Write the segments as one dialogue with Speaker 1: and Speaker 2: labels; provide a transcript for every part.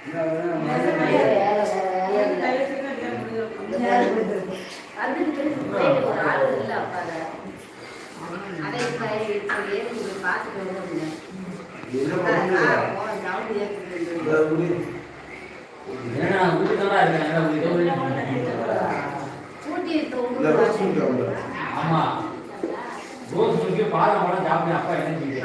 Speaker 1: ஆமா
Speaker 2: ரோஸ் பாலம் படம் சாப்பிட்டு அப்பா என்ன செஞ்சு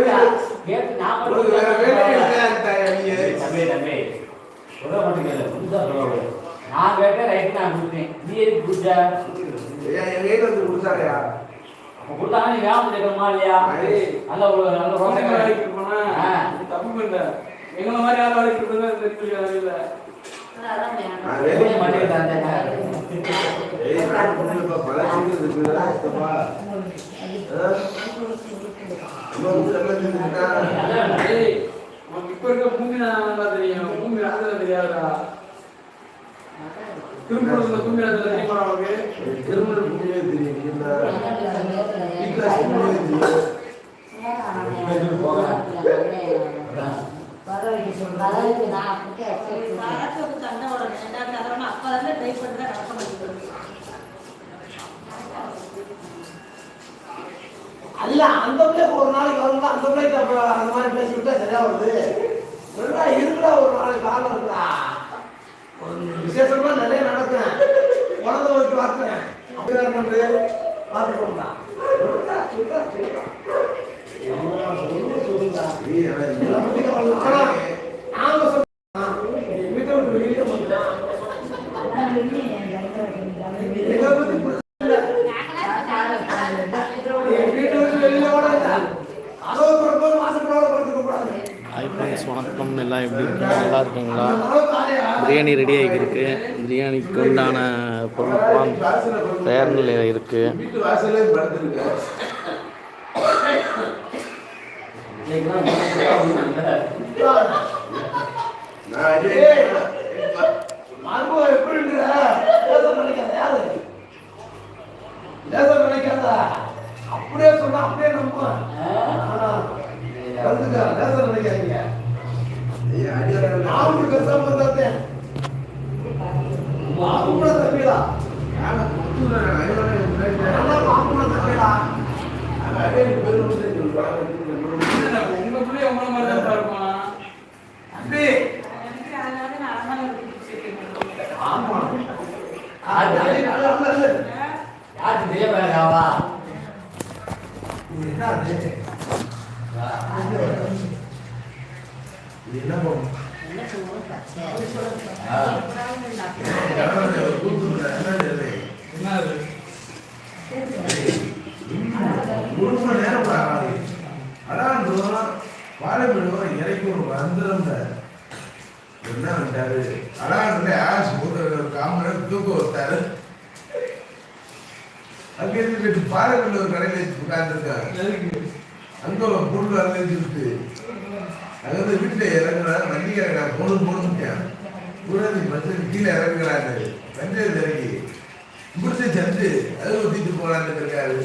Speaker 2: நான் கேட்டேன் ரைட் நான் கொடுத்தேன் நீ எதுக்கு கொடுத்தா
Speaker 3: எங்க வந்து கொடுத்தாரையா
Speaker 2: நீ வேலை கேட்கணுமா இல்லையா நல்ல ஒரு நல்ல
Speaker 4: ரோட்டை போனா தப்பு எங்களை மாதிரி ஆள் வேலைக்கு போனா இப்ப இருக்க பூமி தெரியும் பூமி அதுல தெரியாதா திருமணத்துல பூமி அதுல தெரியுமா
Speaker 1: பரவாயில்லை
Speaker 4: அல்ல அந்த பிள்ளைக்கு ஒரு நாளைக்கு வரும்ல அந்த பிள்ளைக்கு அந்த மாதிரி பேசிவிட்டா சரியா வருது நல்லா இருக்குடா ஒரு நாளைக்கு காலம் இருக்குடா ஒரு விசேஷமா நிறைய நடக்கும் குழந்தை வச்சு பார்க்கிறேன் அப்படி என்ன பண்றது பார்த்துக்கோங்களா சொல்லுடா சொல்லுடா
Speaker 3: சொல்லுடா
Speaker 2: எல்லாம் எப்படி இருக்கீங்க நல்லா இருக்கீங்களா பிரியாணி ரெடி ஆகியிருக்கு பிரியாணிக்கு உண்டான பொருட்கள் தயார் நிலையில் இருக்குது
Speaker 4: அப்படியே சொன்னா அப்படியே நினைக்காதீங்க ನಾವು ಕೆಲಸ ಬಂದತ್ತೆ ಮಾತು ಕೂಡ ತಪ್ಪಿಲ್ಲ ಮಾತು ತಪ್ಪಿಲ್ಲ ಹಾಗಾದ್ರೆ உங்களுக்குள்ளே உங்களை மாதிரி தான்
Speaker 3: நல்லா இல்லை என்ன இது என்ன ஒரு மணி நேரம் கூட ஆகாது அதான் வாழைப்பழம் இறக்கி ஒரு வந்துருந்த என்ன பண்ணிட்டாரு அழகாண்டு ஆஸ் காமரன் தூக்க வைத்தாரு அங்கே பாறைகள் ஒரு கடையில் உட்கார்ந்துருக்காரு அங்கே ஒரு பொருள் வரலன்னு சொல்லிட்டு அதாவது வீட்டில் இறங்குறாரு வண்டி இறங்குறாரு போதும் போதும்ட்டான் கூடாது பஸ்ஸுக்கு கீழே இறங்குறாரு வண்டியில் இறங்கி இப்படித்து சந்து அது ஊற்றிட்டு போகலான்னு இருக்காரு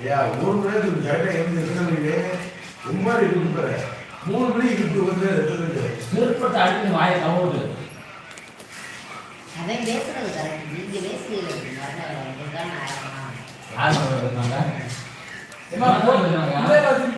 Speaker 3: ஐயா ஒரு மணி சட்டை எழுந்து இருக்கிறீங்களே ரொம்ப மூணு மணி இருக்கு வந்து
Speaker 2: முற்பட்ட அடிக்கடி வாயை தவறு
Speaker 1: அவன் பேசுறது கரெக்ட் நீங்க பேசுறீங்க இதுதான்
Speaker 2: ஆயிரம்